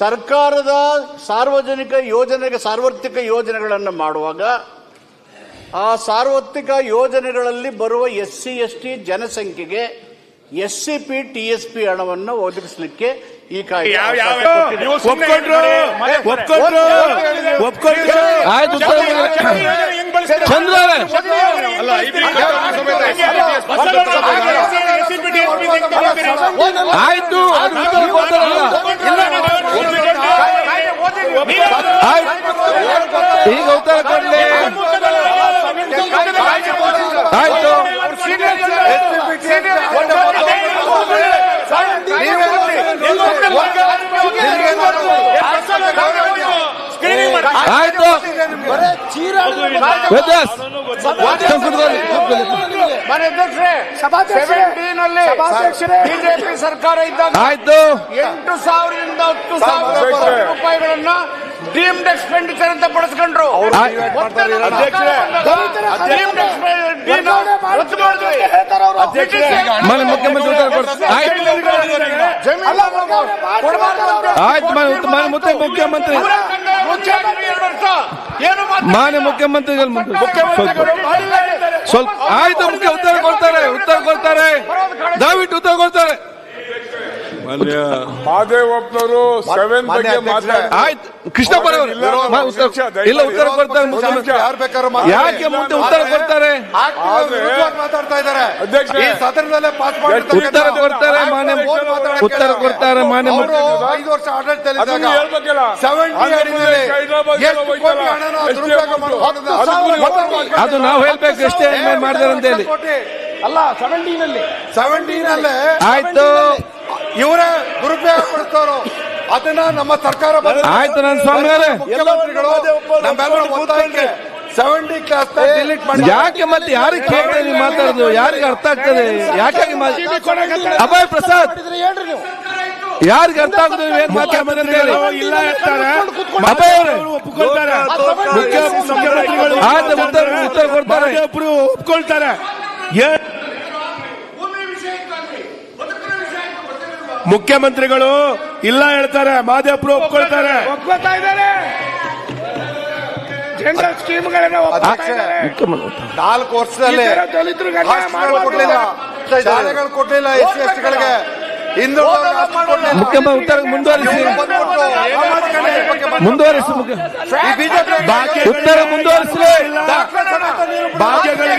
ಸರ್ಕಾರದ ಸಾರ್ವಜನಿಕ ಯೋಜನೆಗೆ ಸಾರ್ವತ್ರಿಕ ಯೋಜನೆಗಳನ್ನು ಮಾಡುವಾಗ ಆ ಸಾರ್ವತ್ರಿಕ ಯೋಜನೆಗಳಲ್ಲಿ ಬರುವ ಎಸ್ ಸಿ ಎಸ್ ಟಿ ಜನಸಂಖ್ಯೆಗೆ S C P T S P ಹಣವನ್ನು ಒದಗಿಸಲಿಕ್ಕೆ ಈ ಕಾಯ್ದೆ ಯಾವ ಯಾವ ಅವಕಾಶ ಕೊಟ್ಟಿದೆ. ನೀವು ಒಪ್ಕೊಂಡ್ರು ಒಪ್ಕೊಂಡ್ರು ಒಪ್ಕೊಂಡ್ರು ಆಯ್ತು ಉತ್ತರ ಮಾಡಿ. ಹೆಂಗ್ ಬಳಸ್ತಾರೆ? ಚಂದ್ರ ಅವರೇ. ಅಲ್ಲ, ಇದು ಆಯ್ತು ಅದು ಉತ್ತರ ಕೊಡ್ತಾರಲ್ಲ ಆಯ್ತು ಈಗ ಉತ್ತರ ಕೊಡ್ಲಿ ಆಯ್ತು ಆಯ್ತು ವೇದಸ್ ಕೂತ್ಕೊಳ್ಳಿ, ಕೂತ್ಕೊಳ್ಳಿ. ಮಾನ್ಯ ಅಧ್ಯಕ್ಷರೇ ಸೆವೆಂಟೀನ್ ಅಲ್ಲಿ ಬಿಜೆಪಿ ಸರ್ಕಾರ ಇದ್ದಾಗ ಆಯ್ತು. ಎಂಟು ಸಾವಿರದಿಂದ ಹತ್ತು ಸಾವಿರ ರೂಪಾಯಿಗಳನ್ನ ಡೀಮ್ಡ್ ಎಕ್ಸ್ಪೆಂಡಿಚರ್ ಅಂತ ಪಡಿಸ್ಕೊಂಡ್ರು ಮನೆ ಮುಖ್ಯಮಂತ್ರಿ ಆಯ್ತು. ಮನೆ ಮುಖ್ಯಮಂತ್ರಿ. ಮಾನ್ಯ ಮುಖ್ಯಮಂತ್ರಿಗಳು ಮುಂದೆ. ಸ್ವಲ್ಪ ಸ್ವಲ್ಪ ಆಯ್ತು ಮುಖ್ಯ ಉತ್ತರ ಕೊಡ್ತಾರೆ ಉತ್ತರ ಕೊಡ್ತಾರೆ. ದಯವಿಟ್ಟು ಉತ್ತರ ಕೊಡ್ತಾರೆ. ಮಹಾದೇವಪ್ಪನವರು ಸೆವೆನ್ ಬಗ್ಗೆ ಮಾತಾಡ ಆಯ್ತು. ಕೃಷ್ಣಪ್ಪನವರು ಇಲ್ಲ ಉತ್ತರ ಕೊಡ್ತಾರೆ ಯಾಕೆ ಮುಂದೆ ಉತ್ತರ ಕೊಡ್ತಾರೆ? ಮಾತಾಡ್ತಾ ಇದ್ದಾರೆ. ಅಧ್ಯಕ್ಷ ಈ ಸದನದಲ್ಲೇ ಪಾಸ್ ಉತ್ತರ ಕೊಡ್ತಾರೆ ಮಾನ್ಯ ಉತ್ತರ ಕೊಡ್ತಾರೆ ಮಾನ್ಯ ಐದು ವರ್ಷ ಅದು ನಾವು ಹೇಳ್ಬೇಕು ಎಷ್ಟೇ ಏನ್ ಮಾಡಿದಾರೆ ಅಂತ ಹೇಳಿ. ಅಲ್ಲ ಸೆವೆಂಟೀನ್ ಅಲ್ಲಿ ಸೆವೆಂಟೀನ್ ಅಲ್ಲೇ ಆಯ್ತು. ಇವರೇ ದುರುಪಯೋಗ ಪಡಿಸ್ತವ್ರು ಅದನ್ನ ನಮ್ಮ ಸರ್ಕಾರ ಬಂದ ಆಯ್ತು ನನ್ನ ಸ್ವಾಮಿ ಅವರೇ ಮುಖ್ಯಮಂತ್ರಿಗಳು ನಮ್ಮೆಲ್ಲರ ಒತ್ತಾಯಕ್ಕೆ ಸೆವೆಂಟಿ ಕ್ಲಾಸ್ ಡಿಲೀಟ್ ಮಾಡಿ. ಯಾಕೆ ಮತ್ತೆ ಯಾರಿಗೆ ಕೇಳಿ ನೀವು ಮಾತಾಡೋದು? ಯಾರಿಗೆ ಅರ್ಥ ಆಗ್ತದೆ? ಯಾಕೆ ಅಭಯ್ ಪ್ರಸಾದ್! ಯಾರಿಗೆ ಅರ್ಥ ಆಗ್ತದೆ? ಏನ್ ಮಾತಾಡ್ತಾರೆ ಅಂತ ಹೇಳಿ. ಇಲ್ಲ ಹೇಳ್ತಾರೆ. ಅಭಯ್ ಅವರೇ ಒಪ್ಕೊಳ್ತಾರೆ. ಮುಖ್ಯ ಮುಖ್ಯಮಂತ್ರಿಗಳು ಆಯ್ತು ಉತ್ತರ ಉತ್ತರ ಕೊಡ್ತಾರೆ. ಒಬ್ರು ಒಪ್ಕೊಳ್ತಾರೆ ಮುಖ್ಯಮಂತ್ರಿಗಳು ಇಲ್ಲ ಹೇಳ್ತಾರೆ ಮಾಧ್ಯಮ ಒಪ್ಕೊಳ್ತಾರೆ. ಒಪ್ಕೋತಾ ಇದ್ದಾರೆ. ಜನರಲ್ ಸ್ಕೀಮ್ಗಳನ್ನ ಒಪ್ಕೋತಾ ಇದ್ದಾರೆ. ನಾಲ್ಕು ವರ್ಷದಲ್ಲಿ ಈ ತರ ದಲಿತರಿಗೆ ಅನ್ಯಾಯ ಹಾಸ್ಟೆಲ್ಗಳು ಮಾಡ್ಬಾರ್ದು. ಕೊಡ್ಲಿಲ್ಲ. ಶಾಲೆಗಳು ಕೊಡ್ಲಿಲ್ಲ ಎಸ್ ಟಿಗಳಿಗೆ ಹಿಂದುಳಿದವ್ರಿಗೆ ಮುಖ್ಯಮಂತ್ರಿ ಉತ್ತರ ಮುಂದುವರಿಸಿ. ಮುಂದುವರಿಸಿ ಮುಖ್ಯ ಉತ್ತರ ಮುಂದುವರಿಸಲಿ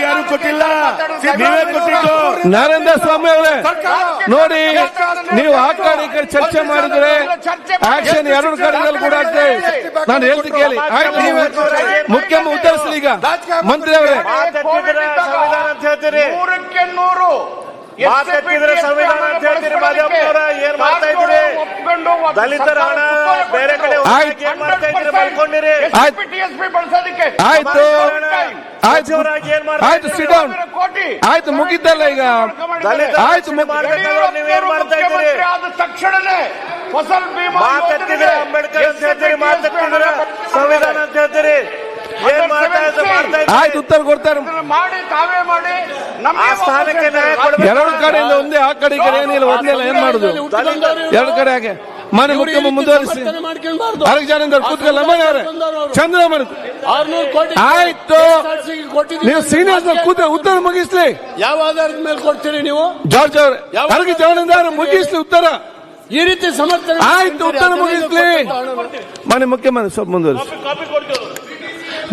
ಯಾರು ಕೊಟ್ಟಿಲ್ಲ. ನೀವೇ ಕೊಟ್ಟಿದ್ದು. ನರೇಂದ್ರ ಸ್ವಾಮಿ ಅವರೇ ನೋಡಿ ನೀವು ಆ ಕಡೆ ಈ ಕಡೆ ಚರ್ಚೆ ಮಾಡಿದ್ರೆ ಆಕ್ಷನ್ ಎರಡು ಕಡೆಗಳು ಕೂಡ ಆಗ್ತದೆ. ನಾನು ಹೇಳ್ತೀನಿ ಕೇಳಿ. ಆಯ್ತು ನೀವು ಮುಖ್ಯ ಉತ್ತರಿಸಲಿ ಈಗ. ಮಂತ್ರಿ ಅವರೇ. ನೂರಕ್ಕೆ ನೂರು. ಮಾತೆತ್ತಿದ್ರೆ ಸಂವಿಧಾನ ಅಂತ ಹೇಳ್ತೀರಿ ಮಾದೇವಪ್ಪನವರ, ಏನ್ ಮಾಡ್ತಾ ಇದ್ದೀರಿ? ದಲಿತರ ಹಣ ಬೇರೆ ಕಡೆ. ಏನ್ ಮಾಡ್ತಾ ಇದ್ದೀರಿ ಬಳ್ಕೊಂಡಿರಿ ಆಯ್ತು. ಬಳಸೋದಕ್ಕೆ ಆಯ್ತು. ಸಿಟ್ ಡೌನ್ ಕೋಟಿ ಆಯ್ತು. ಮುಗಿದ್ದಲ್ಲ ಈಗ. ದಲಿತ ಆಯ್ತು ನೀವೇನ್ ಮಾಡ್ತಾ ಇದ್ದೀರಿ? ಆದ ತಕ್ಷಣನೇ ಫಸಲ್ ಬೀಮಾ ಅಂಬೇಡ್ಕರ್ ಅಂತ ಹೇಳ್ತೀರಿ ಸಂವಿಧಾನ ಅಂತ ಹೇಳ್ತೀರಿ. ಆಯ್ತು ಉತ್ತರ ಕೊಡ್ತಾರೆ ಮಾಡಿ ತಾವೇ ಮಾಡಿ. ಸ್ಥಾನಕ್ಕೆ ಎರಡು ಕಡೆಯಿಂದ ಒಂದೇ ಆ ಕಡೆ ಈ ಕಡೆ ಏನಿಲ್ಲ ಒಂದೇ ಏನ್ ಮಾಡುದು? ಎರಡು ಕಡೆ ಹಾಗೆ. ಮನೆ ಮುಖ್ಯ ಮುಂದುವರಿಸಿ. ಅರಗ ಜನ ಕೂತ್ಕೊಳ್ಳ ಮನೆಯವರೇ. ಚಂದ್ರ ಮನೆ ಆಯ್ತು. ನೀವು ಸೀನಿಯರ್ಸ್ ಕೂತ್ರೆ ಉತ್ತರ ಮುಗಿಸ್ಲಿ. ಯಾವ ಆಧಾರದ ಮೇಲೆ ಕೊಡ್ತೀರಿ ನೀವು? ಜಾರ್ಜ್ ಅವ್ರೆ ಅರಗ ಜವನಿಂದ ಮುಗಿಸ್ಲಿ ಉತ್ತರ. ಈ ರೀತಿ ಸಮರ್ಥನೆ ಆಯ್ತು ಉತ್ತರ ಮುಗಿಸ್ಲಿ. ಮನೆ ಮುಖ್ಯಮಂತ್ರಿ ಸ್ವಲ್ಪ ಮುಂದುವರಿಸಿ.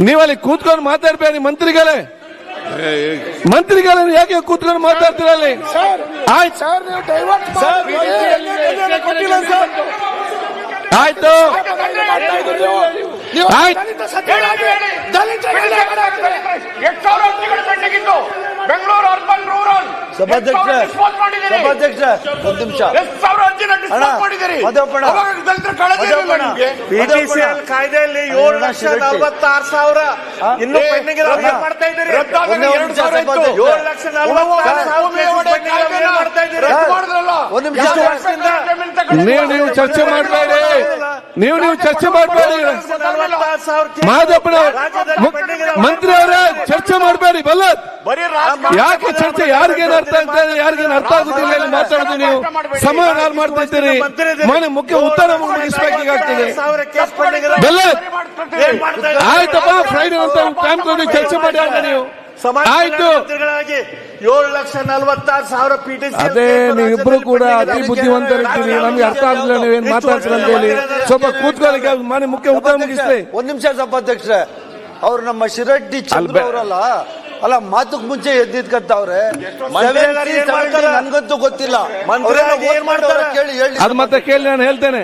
ನೀವಲ್ಲಿ ಕೂತ್ಕೊಂಡು ಮಾತಾಡ್ಬೇಡಿ ಮಂತ್ರಿಗಳೇ? ಮಂತ್ರಿಗಳೇ ಯಾಕೆ ಕೂತ್ಕೊಂಡು ಮಾತಾಡ್ತೀರ ಅಲ್ಲಿ? ಆಯ್ತು. Bengaluru urban rural. ಸಭಾಧ್ಯಕ್ಷ ಸಭಾಧ್ಯಕ್ಷ ಒಂದು ನಿಮಿಷ. ಕಾಯ್ದೆಯಲ್ಲಿ ಏಳು ಲಕ್ಷ ನಲವತ್ತಾರು ಸಾವಿರ. ಇನ್ನು ಪೆಂಡಿಂಗ್ ಮಾಡ್ತಾ ಇದ್ದೀರಿ. ಏಳು ಲಕ್ಷ ನಲವತ್ತಾರು ಮಾಡ್ತಾ ಇದ್ದೀರಿ? ನೀವು ಚರ್ಚೆ ಮಾಡಬೇಡಿ ನೀವು ನೀವು ಚರ್ಚೆ ಮಾಡಬೇಡಿ. ಮಾದಪ್ಪನ ಮಂತ್ರಿ ಅವರೇ ಚರ್ಚೆ ಮಾಡಬೇಡಿ ಬಲ್ಲದ್ ಬರೀ ಯಾಕೆ ಚರ್ಚೆ ಯಾರಿಗೇನು ಅರ್ಥ ಆಗ್ತಾ ಇದೆ ಯಾರಿಗೇನು ಅರ್ಥ ಆಗುದಿಲ್ಲ ಇಲ್ಲಿ ಮಾತಾಡುದು ನೀವು. ಸಮಯ ಮಾಡ್ತಾ ಇದ್ದೀರಿ ಮನೆ ಮುಖ್ಯ ಉತ್ತರ ಮುಗಿಸ್ಬೇಕಾಗ್ತದೆ ಇದ್ದಾರೆ? ಆಯ್ತಪ್ಪ ಫ್ರೈಡೆ ಅಂತ ಟೈಮ್ ಕೊಡಿ ಚರ್ಚೆ ಮಾಡಿ ನೀವು. ಆಯ್ತು. ಏಳು ಲಕ್ಷ ನಲವತ್ತಾರು ಸಾವಿರ ಪಿಟಿಸಿ ಅದೇ ನೀವಿಬ್ರು ಕೂಡ ಅತಿ ಬುದ್ಧಿವಂತರಿದ್ದೀರಿ. ನಮ್ಗೆ ಅರ್ಥ ಆಗಲಿಲ್ಲ ನೀವೇನ್ ಮಾತಾಡ್ತೀರ ಅಂತ ಹೇಳಿ. ಸ್ವಲ್ಪ ಕೂತ್ಕೊಳ್ಳಿ ಮನೆ ಮುಖ್ಯ ಉತ್ತರ ಮುಗಿಸ್ರಿ ಒಂದ್ ನಿಮಿಷ ಸಭಾಧ್ಯಕ್ಷರೇ ಅವ್ರು ನಮ್ಮ ಶಿರಡ್ಡಿ ಚಂದ್ರ ಅವರಲ್ಲ? ಅಲ್ಲ ಮಾತಕ್ ಮುಂಚೆ ಎದ್ದಿದ್ಕಂತವ್ರೆ? ನನ್ಗಂತೂ ಗೊತ್ತಿಲ್ಲ? ಕೇಳಿ ಹೇಳಿ. ಅದು ಮತ್ತೆ ಕೇಳಿ ನಾನು ಹೇಳ್ತೇನೆ.